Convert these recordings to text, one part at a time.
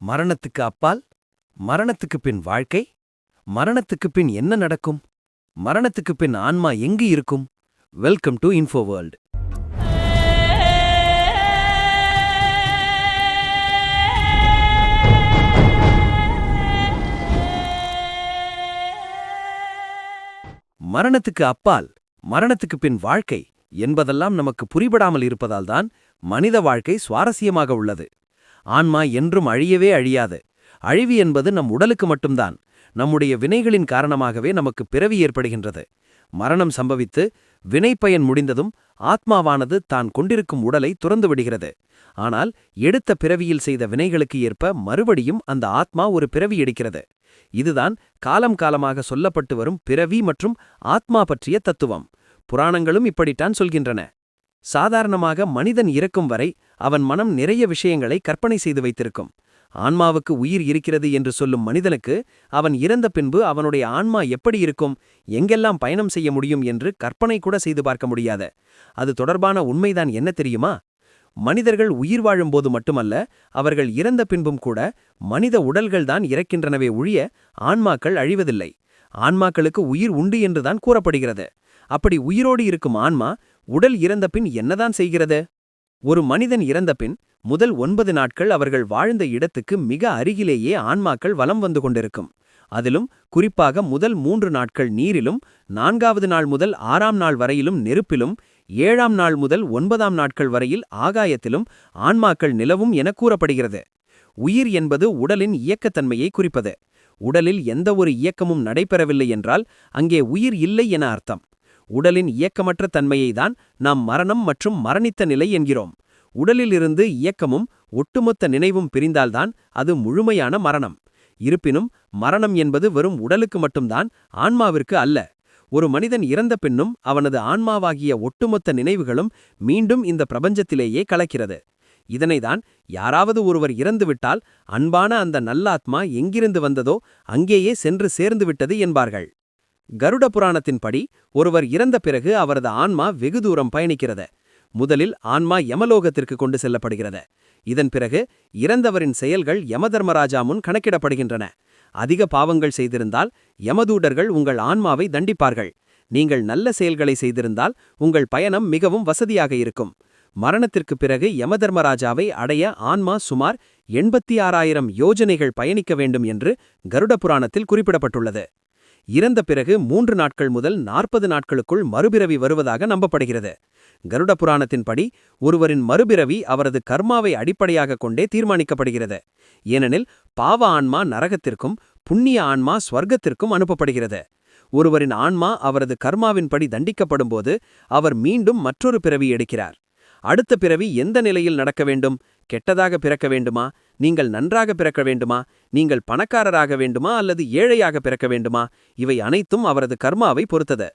மரணத்துக்கு அப்பால் மரணத்துக்குப் பின் வாழ்க்கை மரணத்துக்குப் பின் என்ன நடக்கும் மரணத்துக்குப் பின் ஆன்மா எங்கு இருக்கும்? வெல்கம் டு இன்ஃபோ வேர்ல்ட் மரணத்துக்கு அப்பால் மரணத்துக்குப் பின் வாழ்க்கை என்பதெல்லாம் நமக்கு புரிபடாமல் இருப்பதால்தான் மனித வாழ்க்கை சுவாரஸ்யமாக உள்ளது. ஆன்மா என்றும் அழியவே அழியாது. அழிவு என்பது நம் உடலுக்கு மட்டும்தான் நம்முடைய வினைகளின் காரணமாகவே நமக்கு பிறவி ஏற்படுகின்றது. மரணம் சம்பவித்து வினைப்பயன் முடிந்ததும் ஆத்மாவானது தான் கொண்டிருக்கும் உடலை துறந்து விடுகிறது. ஆனால் எடுத்த பிறவியில் செய்த வினைகளுக்கு ஏற்ப மறுபடியும் அந்த ஆத்மா ஒரு பிறவி எடுக்கிறது. இதுதான் காலம் காலமாக சொல்லப்பட்டு வரும் பிறவி மற்றும் ஆத்மா பற்றிய தத்துவம். புராணங்களும் இப்படித்தான் சொல்கின்றன. சாதாரணமாக மனிதன் இறக்கும் வரை அவன் மனம் நிறைய விஷயங்களை கற்பனை செய்து வைத்திருக்கும். ஆன்மாவுக்கு உயிர் இருக்கிறது என்று சொல்லும் மனிதனுக்கு அவன் இறந்த பின்பு அவனுடைய ஆன்மா எப்படி இருக்கும் எங்கெல்லாம் பயணம் செய்ய முடியும் என்று கற்பனை கூட செய்து பார்க்க முடியாத. அது தொடர்பான உண்மைதான் என்ன தெரியுமா? மனிதர்கள் உயிர் வாழும்போது மட்டுமல்ல அவர்கள் இறந்த பின்பும் கூட மனித உடல்கள்தான் இறக்கின்றனவே ஒழிய ஆன்மாக்கள் அழிவதில்லை. ஆன்மாக்களுக்கு உயிர் உண்டு என்றுதான் கூறப்படுகிறது. அப்படி உயிரோடு இருக்கும் ஆன்மா உடல் இறந்த பின் என்னதான் செய்கிறது? ஒரு மனிதன் இறந்த பின் முதல் ஒன்பது நாட்கள் அவர்கள் வாழ்ந்த இடத்துக்கு மிக அருகிலேயே ஆன்மாக்கள் வலம் வந்து கொண்டிருக்கும். அதிலும் குறிப்பாக முதல் மூன்று நாட்கள் நீரிலும் நான்காவது நாள் முதல் ஆறாம் நாள் வரையிலும் நெருப்பிலும் ஏழாம் நாள் முதல் ஒன்பதாம் நாட்கள் வரையில் ஆகாயத்திலும் ஆன்மாக்கள் நிலவும் என கூறப்படுகிறது. உயிர் என்பது உடலின் இயக்கத்தன்மையை குறிப்பது. உடலில் எந்தவொரு இயக்கமும் நடைபெறவில்லை என்றால் அங்கே உயிர் இல்லை என அர்த்தம். உடலின் இயக்கமற்ற தன்மையைதான் நாம் மரணம் மற்றும் மரணித்த நிலை என்கிறோம். உடலிலிருந்து இயக்கமும் ஒட்டுமொத்த நினைவும் பிரிந்தால்தான் அது முழுமையான மரணம். இருப்பினும் மரணம் என்பது வெறும் உடலுக்கு மட்டும்தான் ஆன்மாவிற்கு அல்ல. ஒரு மனிதன் இறந்த பின்னும் அவனது ஆன்மாவாகிய ஒட்டுமொத்த நினைவுகளும் மீண்டும் இந்த பிரபஞ்சத்திலேயே கலக்கிறது. இதனைதான் யாராவது ஒருவர் இறந்துவிட்டால் அன்பான அந்த நல்லாத்மா எங்கிருந்து வந்ததோ அங்கேயே சென்று சேர்ந்து விட்டது என்பார்கள். கருட புராணத்தின்படி ஒருவர் இறந்த பிறகு அவரது ஆன்மா வெகு தூரம் பயணிக்கிறது. முதலில் ஆன்மா யமலோகத்திற்கு கொண்டு செல்லப்படுகிறது. இதன் பிறகு இறந்தவரின் செயல்கள் யமதர்மராஜா முன் கணக்கிடப்படுகின்றன. அதிக பாவங்கள் செய்திருந்தால் யமதூடர்கள் உங்கள் ஆன்மாவை தண்டிப்பார்கள். நீங்கள் நல்ல செயல்களை செய்திருந்தால் உங்கள் பயணம் மிகவும் வசதியாக இருக்கும். மரணத்திற்குப் பிறகு யமதர்மராஜாவை அடைய ஆன்மா சுமார் எண்பத்தி ஆறாயிரம் யோஜனைகள் பயணிக்க வேண்டும் என்று கருட புராணத்தில் குறிப்பிடப்பட்டுள்ளது. இறந்த பிறகு மூன்று நாட்கள் முதல் நாற்பது நாட்களுக்குள் மறுபிறவி வருவதாக நம்பப்படுகிறது. கருட புராணத்தின்படி ஒருவரின் மறுபிறவி அவரது கர்மாவை அடிப்படையாக கொண்டே தீர்மானிக்கப்படுகிறது. ஏனெனில் பாவ ஆன்மா நரகத்திற்கும் புண்ணிய ஆன்மா ஸ்வர்க்கத்திற்கும் அனுப்பப்படுகிறது. ஒருவரின் ஆன்மா அவரது கர்மாவின்படி தண்டிக்கப்படும்போது அவர் மீண்டும் மற்றொரு பிறவி எடுக்கிறார். அடுத்த பிறவி எந்த நிலையில் நடக்க வேண்டும்? கெட்டதாக பிறக்க வேண்டுமா? நீங்கள் நன்றாக பிறக்க வேண்டுமா? நீங்கள் பணக்காரராக வேண்டுமா? அல்லது ஏழையாக பிறக்க வேண்டுமா? இவை அனைத்தும் அவரது கர்மாவை பொறுத்தது.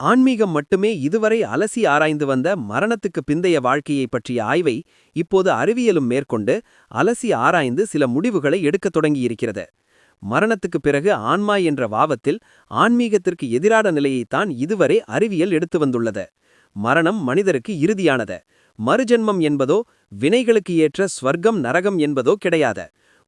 ஆன்மீகம் மட்டுமே இதுவரை அலசி ஆராய்ந்து வந்த மரணத்துக்கு பிந்தைய வாழ்க்கையை பற்றிய ஆய்வை இப்போது அறிவியலும் மேற்கொண்டு அலசி ஆராய்ந்து சில முடிவுகளை எடுக்கத் தொடங்கியிருக்கிறது. மரணத்துக்கு பிறகு ஆன்மா என்ற வாவத்தில் ஆன்மீகத்திற்கு எதிரான நிலையைத்தான் இதுவரை அறிவியல் எடுத்து வந்துள்ளது. மரணம் மனிதருக்கு இறுதியானத. மறுஜென்மம் என்பதோ வினைகளுக்கு ஏற்ற ஸ்வர்க்கம் நரகம் என்பதோ கிடையாத.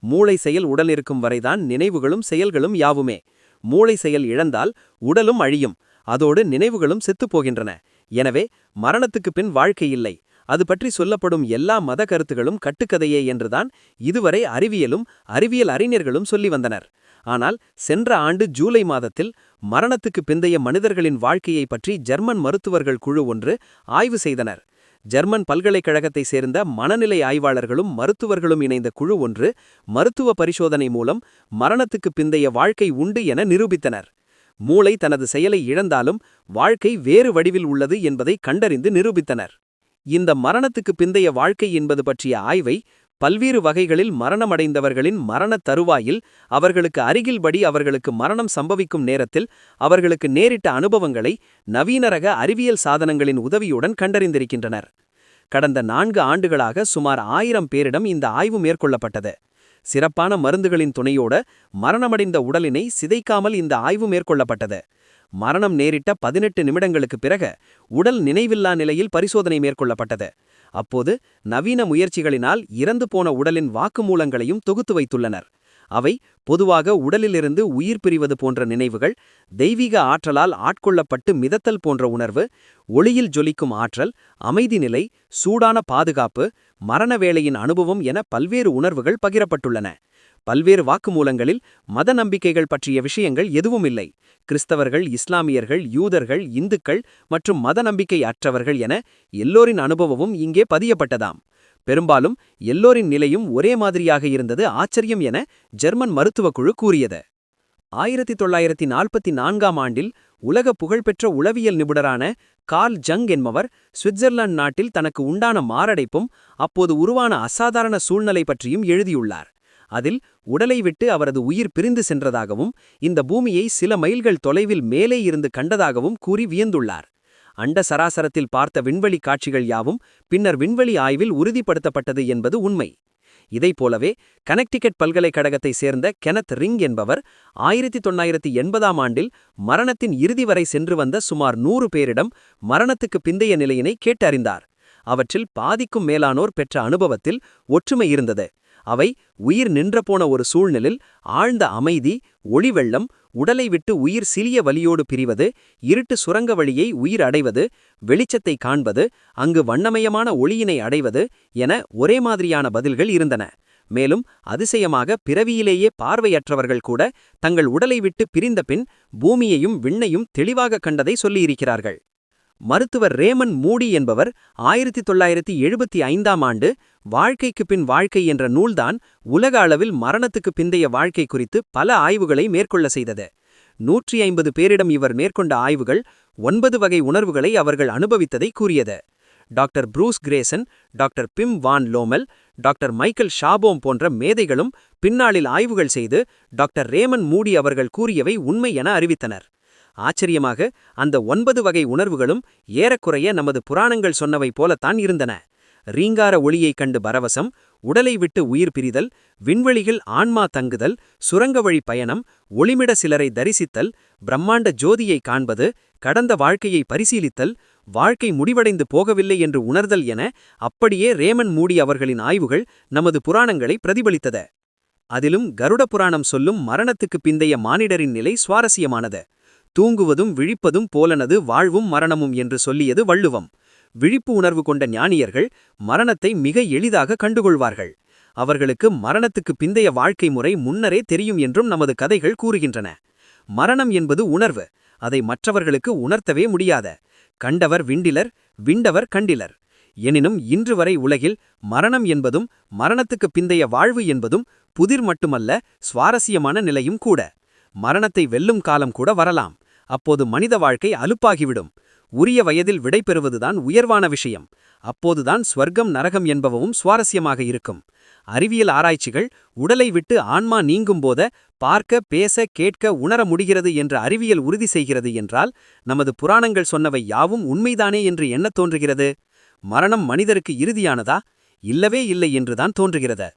மூளை செயல் உடல் இருக்கும் வரைதான் நினைவுகளும் செயல்களும் யாவுமே. மூளை செயல் இழந்தால் உடலும் அழியும். அதோடு நினைவுகளும் செத்துப்போகின்றன எனவே மரணத்துக்கு பின் வாழ்க்கை இல்லை. அது பற்றி சொல்லப்படும் எல்லா மத கருத்துகளும் கட்டுக்கதையே என்றுதான் இதுவரை அறிவியலும் அறிவியல் அறிஞர்களும் சொல்லி வந்தனர். ஆனால் சென்ற ஆண்டு ஜூலை மாதத்தில் மரணத்துக்கு பிந்தைய மனிதர்களின் வாழ்க்கையை பற்றி ஜெர்மன் மருத்துவர்கள் குழு ஒன்று ஆய்வு செய்தனர். ஜெர்மன் பல்கலைக்கழகத்தை சேர்ந்த மனநிலை ஆய்வாளர்களும் மருத்துவர்களும் இணைந்த குழு ஒன்று மருத்துவ பரிசோதனை மூலம் மரணத்துக்கு பிந்தைய வாழ்க்கை உண்டு என நிரூபித்தனர். மூளை தனது செயலை இழந்தாலும் வாழ்க்கை வேறு வடிவில் உள்ளது என்பதை கண்டறிந்து நிரூபித்தனர். இந்த மரணத்துக்கு பிந்தைய வாழ்க்கை என்பது பற்றிய ஆய்வை பல்வேறு வகைகளில் மரணமடைந்தவர்களின் மரணத் தருவாயில் அவர்களுக்கு அருகில்படி அவர்களுக்கு மரணம் சம்பவிக்கும் நேரத்தில் அவர்களுக்கு நேரிட்ட அனுபவங்களை நவீனரக அறிவியல் சாதனங்களின் உதவியுடன் கண்டறிந்திருக்கின்றனர். கடந்த நான்கு ஆண்டுகளாக சுமார் ஆயிரம் பேரிடம் இந்த ஆய்வு மேற்கொள்ளப்பட்டது. சிறப்பான மருந்துகளின் துணையோட மரணமடைந்த உடலினை சிதைக்காமல் இந்த ஆய்வு மேற்கொள்ளப்பட்டது. மரணம் நேரிட்ட பதினெட்டு நிமிடங்களுக்கு பிறகு உடல் நினைவில்லா நிலையில் பரிசோதனை மேற்கொள்ளப்பட்டது. அப்போது நவீன முயற்சிகளினால் இறந்து போன உடலின் வாக்குமூலங்களையும் தொகுத்து வைத்துள்ளனர். அவை பொதுவாக உடலிலிருந்து உயிர் பிரிவது போன்ற நினைவுகள் தெய்வீக ஆற்றலால் ஆட்கொள்ளப்பட்டு மிதத்தல் போன்ற உணர்வு ஒளியில் ஜொலிக்கும் ஆற்றல் அமைதி நிலை சூடான பாதுகாப்பு மரண வேளையின் அனுபவம் என பல்வேறு உணர்வுகள் பகிரப்பட்டுள்ளன. பல்வேறு வாக்குமூலங்களில் மத நம்பிக்கைகள் பற்றிய விஷயங்கள் எதுவும் இல்லை. கிறிஸ்தவர்கள் இஸ்லாமியர்கள் யூதர்கள் இந்துக்கள் மற்றும் மத நம்பிக்கை அற்றவர்கள் என எல்லோரின் அனுபவமும் இங்கே பதியப்பட்டதாம். பெரும்பாலும் எல்லோரின் நிலையும் ஒரே மாதிரியாக இருந்தது ஆச்சரியம் என ஜெர்மன் மருத்துவக் குழு கூறியது. ஆயிரத்தி தொள்ளாயிரத்தி நாற்பத்தி நான்காம் ஆண்டில் உலக புகழ்பெற்ற உளவியல் நிபுணரான கார்ல் ஜங் என்பவர் சுவிட்சர்லாந்து நாட்டில் தனக்கு உண்டான மாரடைப்பும் அப்போது உருவான அசாதாரண சூழ்நிலை பற்றியும் எழுதியுள்ளார். அதில் உடலை விட்டு அவரது உயிர் பிரிந்து சென்றதாகவும் இந்த பூமியை சில மைல்கள் தொலைவில் மேலே இருந்து கண்டதாகவும் கூறி வியந்துள்ளார். அண்ட சராசரத்தில் பார்த்த விண்வெளி காட்சிகள் யாவும் பின்னர் விண்வெளி ஆய்வில் உறுதிப்படுத்தப்பட்டது என்பது உண்மை. இதைப் போலவே கனெக்டிகட் பல்கலைக்கழகத்தை சேர்ந்த கெனத் ரிங் என்பவர் ஆயிரத்தி தொள்ளாயிரத்தி எண்பதாம் ஆண்டில் மரணத்தின் இறுதி வரை சென்று வந்த சுமார் நூறு பேரிடம் மரணத்துக்கு பிந்தைய நிலையினை கேட்டறிந்தார். அவற்றில் பாதிக்கும் மேலானோர் பெற்ற அனுபவத்தில் ஒற்றுமை இருந்தது. அவை உயிர் நின்றபோன ஒரு சூழ்நிலில் ஆழ்ந்த அமைதி ஒளிவெள்ளம் உடலை விட்டு உயிர் சிலிய வலியோடு பிரிவது இருட்டு சுரங்க வழியை உயிர் அடைவது வெளிச்சத்தை காண்பது அங்கு வண்ணமயமான ஒளியினை அடைவது என ஒரே மாதிரியான பதில்கள் இருந்தன. மேலும் அதிசயமாக பிறவியிலேயே பார்வையற்றவர்கள் கூட தங்கள் உடலை விட்டு பிரிந்த பின் பூமியையும் விண்ணையும் தெளிவாக கண்டதை சொல்லியிருக்கிறார்கள். மருத்துவர் ரேமன் மூடி என்பவர் ஆயிரத்தி தொள்ளாயிரத்தி எழுபத்தி ஐந்தாம் ஆண்டு வாழ்க்கைக்கு பின் வாழ்க்கை என்ற நூல்தான் உலக அளவில் மரணத்துக்கு பிந்தைய வாழ்க்கை குறித்து பல ஆய்வுகளை மேற்கொள்ள செய்தது. நூற்றி ஐம்பது பேரிடம் இவர் மேற்கொண்ட ஆய்வுகள் ஒன்பது வகை உணர்வுகளை அவர்கள் அனுபவித்ததை கூறியது. Doctor Bruce Greyson doctor Pim van Lommel doctor Michael Sabom போன்ற மேதைகளும் பின்னாளில் ஆய்வுகள் செய்து டாக்டர் ரேமன் மூடி அவர்கள் கூறியவை உண்மை என அறிவித்தனர். ஆச்சரியமாக அந்த ஒன்பது வகை உணர்வுகளும் ஏறக்குறைய நமது புராணங்கள் சொன்னவை போலத்தான் இருந்தன. ரீங்கார ஒளியைக் கண்டு பரவசம் உடலை விட்டு உயிர் பிரிதல் விண்வெளியில் ஆன்மா தங்குதல் சுரங்க வழி பயணம் ஒளிமிட சிலரை தரிசித்தல் பிரம்மாண்ட ஜோதியை காண்பது கடந்த வாழ்க்கையை பரிசீலித்தல் வாழ்க்கை முடிவடைந்து போகவில்லை என்று உணர்தல் என அப்படியே ரேமன் மூடி அவர்களின் ஆய்வுகள் நமது புராணங்களை பிரதிபலித்தது. அதிலும் கருட புராணம் சொல்லும் மரணத்துக்கு பிந்தைய மானிடரின் நிலை சுவாரஸ்யமானது. தூங்குவதும் விழிப்பதும் போலனது வாழ்வும் மரணமும் என்று சொல்லியது வள்ளுவம். விழிப்பு உணர்வு கொண்ட ஞானியர்கள் மரணத்தை மிக எளிதாக கண்டுகொள்வார்கள். அவர்களுக்கு மரணத்துக்கு பிந்தைய வாழ்க்கை முறை முன்னரே தெரியும் என்றும் நமது கதைகள் கூறுகின்றன. மரணம் என்பது உணர்வு. அதை மற்றவர்களுக்கு உணர்த்தவே முடியாத. கண்டவர் விண்டிலர் விண்டவர் கண்டிலர். எனினும் இன்று வரை உலகில் மரணம் என்பதும் மரணத்துக்கு பிந்தைய வாழ்வு என்பதும் புதிர் மட்டுமல்ல சுவாரஸ்யமான நிலையும் கூட. மரணத்தை வெல்லும் காலம் கூட வரலாம். அப்போது மனித வாழ்க்கை அலுப்பாகிவிடும். உரிய வயதில் விடை பெறுவதுதான் உயர்வான விஷயம். அப்போதுதான் ஸ்வர்க்கம் நரகம் என்பவும் சுவாரஸ்யமாக இருக்கும். அறிவியல் ஆராய்ச்சிகள் உடலை விட்டு ஆன்மா நீங்கும் போத பார்க்க பேச கேட்க உணர முடிகிறது என்று அறிவியல் உறுதி செய்கிறது என்றால் நமது புராணங்கள் சொன்னவை யாவும் உண்மைதானே என்று என்ன தோன்றுகிறது? மரணம் மனிதருக்கு இறுதியானதா? இல்லவே இல்லை என்றுதான் தோன்றுகிறது.